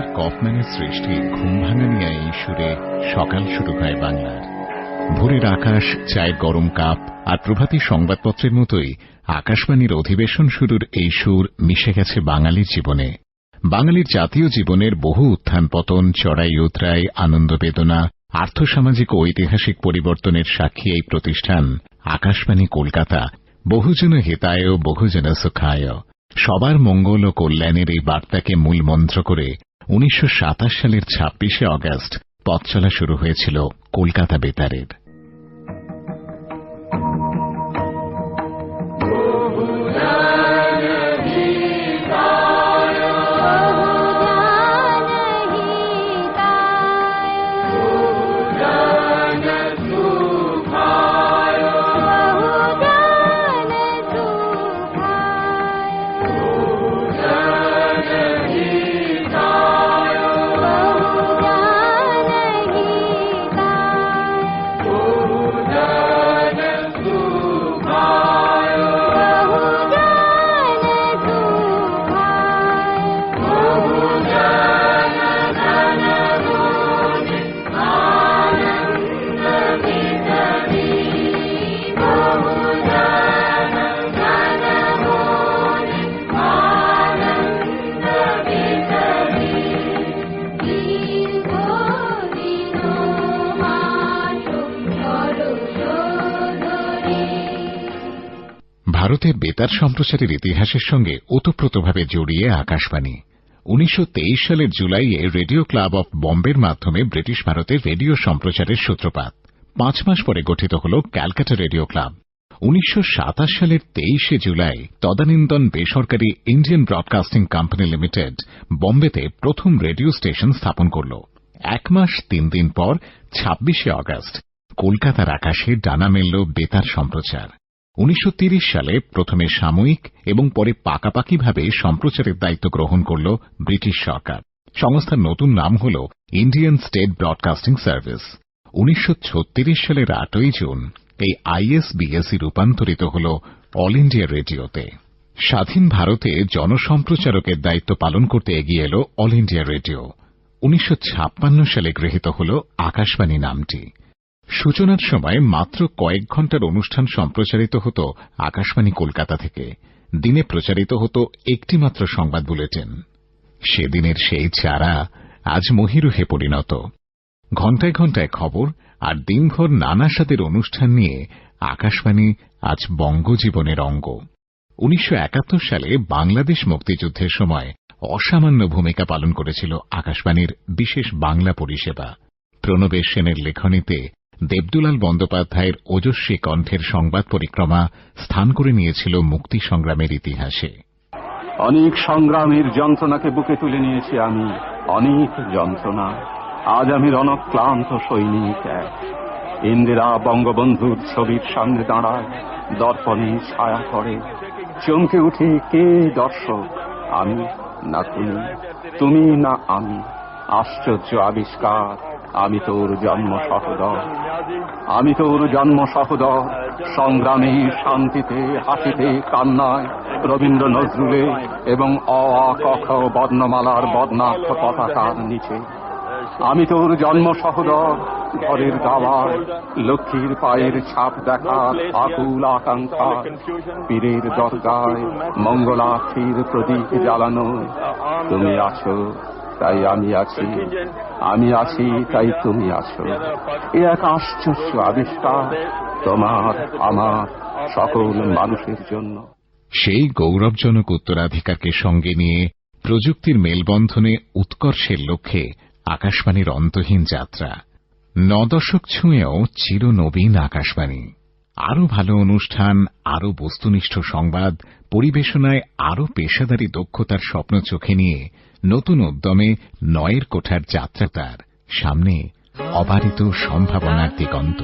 কফম্যানের সৃষ্টি ঘুম ভাঙানিয়া এই সুরে সকাল শুরু হয় বাংলার। ভোরের আকাশ চায়ের গরম কাপ আর প্রভাতী সংবাদপত্রের মতোই আকাশবাণীর অধিবেশন শুরুর এই সুর মিশে গেছে বাঙালির জীবনে। বাঙালির জাতীয় জীবনের বহু উত্থান পতন, চড়াই উতরাই, আনন্দ বেদনা, আর্থসামাজিক ও ঐতিহাসিক পরিবর্তনের সাক্ষী এই প্রতিষ্ঠান, আকাশবাণী কলকাতা, বহুজন হিতায় বহুজন সুখায়। সবার মঙ্গল ও কল্যাণের এই বার্তাকে মূল মন্ত্র করে উনিশশো সাতাশ সালের ছাব্বিশে অগাস্ট পথ চলা শুরু হয়েছিল কলকাতা বেতারের। ভারতে বেতার সম্প্রচারের ইতিহাসের সঙ্গে ওতপ্রোতভাবে জড়িয়ে আকাশবাণী। উনিশশো তেইশ সালের জুলাইয়ে রেডিও ক্লাব অফ বম্বের মাধ্যমে ব্রিটিশ ভারতে রেডিও সম্প্রচারের সূত্রপাত। পাঁচ মাস পরে গঠিত হল ক্যালকাটা রেডিও ক্লাব। উনিশশো সাতাশ সালের তেইশে জুলাই তদানীন্দন বেসরকারি ইন্ডিয়ান ব্রডকাস্টিং কোম্পানি লিমিটেড বম্বেতে প্রথম রেডিও স্টেশন স্থাপন করল। এক মাস তিন দিন পর ছাব্বিশে অগস্ট কলকাতার আকাশে ডানা মেলল বেতার সম্প্রচার। উনিশশো সালে প্রথমে সাময়িক এবং পরে পাকাপাকিভাবে সম্প্রচারের দায়িত্ব গ্রহণ করল ব্রিটিশ সরকার। সংস্থার নতুন নাম হল ইন্ডিয়ান স্টেট ব্রডকাস্টিং সার্ভিস। উনিশশো ছত্রিশ সালের আটই জুন এই আইএসবিএসই রূপান্তরিত হল অল ইন্ডিয়া রেডিওতে। স্বাধীন ভারতে জনসম্প্রচারকের দায়িত্ব পালন করতে এগিয়ে এল অল ইন্ডিয়া রেডিও। উনিশশো ছাপ্পান্ন সালে গৃহীত হল আকাশবাণী নামটি। সূচনার সময় মাত্র কয়েক ঘণ্টার অনুষ্ঠান সম্প্রচারিত হতো আকাশবাণী কলকাতা থেকে। দিনে প্রচারিত হতো একটি মাত্র সংবাদ বুলেটিন। সেদিনের সেই চারা আজ মহিরুহে পরিণত। ঘণ্টায় ঘণ্টায় খবর আর দিনভর নানা স্বাদের অনুষ্ঠান নিয়ে আকাশবাণী আজ বঙ্গজীবনের অঙ্গ। উনিশশো একাত্তর সালে বাংলাদেশ মুক্তিযুদ্ধের সময় অসামান্য ভূমিকা পালন করেছিল আকাশবাণীর বিশেষ বাংলা পরিষেবা। প্রণবেশ সেনের লেখনীতে দেবদুলাল বন্দ্যোপাধ্যায়ের ওজস্বী কণ্ঠের সংবাদ পরিক্রমা স্থান করে নিয়েছিল মুক্তি সংগ্রামের ইতিহাসে। অনেক সংগ্রামের যন্ত্রণাকে বুকে তুলে নিয়েছি আমি। অনেক যন্ত্রণা। আজ আমি রণক্লান্ত সৈনিক এক। ইন্দিরা বঙ্গবন্ধুর ছবির সামনে দাঁড়ায়, দর্পণে ছায়া করে চমকে উঠে, কে দর্শক? আমি না তুমি। তুমি না আমি। আশ্চর্য আবিষ্কার। আমি তোর জন্ম সহদর। আমি তোর জন্ম সহদর। সংগ্রামে, শান্তিতে, হাসিতে, কান্নায়, রবীন্দ্র নজরুলে এবং অ বর্ণমালার বর্ণাঢ্য পতাকার নিচে। আমি তোর জন্ম সহদর। ঘরের দাবার লক্ষ্মীর পায়ের ছাপ দেখার আকুল আকাঙ্ক্ষা। পীরের দরগায় মঙ্গলাক্ষীর প্রদীপ জ্বালানো। তুমি আছো তাই আমি আছি। আমি আছি, তাই তুমি আছো। এ এক আশ্চর্য আবিষ্কার তোমার, আমার সকল মানুষের জন্য। সেই গৌরবজনক উত্তরাধিকারকে সঙ্গে নিয়ে প্রযুক্তির মেলবন্ধনে উৎকর্ষের লক্ষ্যে আকাশবাণীর অন্তহীন যাত্রা। ন দশক ছুঁয়েও চিরনবীন আকাশবাণী। আরও ভালো অনুষ্ঠান, আরও বস্তুনিষ্ঠ সংবাদ, পরিবেশনায় আরও পেশাদারী দক্ষতার স্বপ্ন চোখে নিয়ে নতুন উদ্যমে নয়ের কোঠার যাত্রা তার সামনে অবারিত সম্ভাবনার দিগন্ত।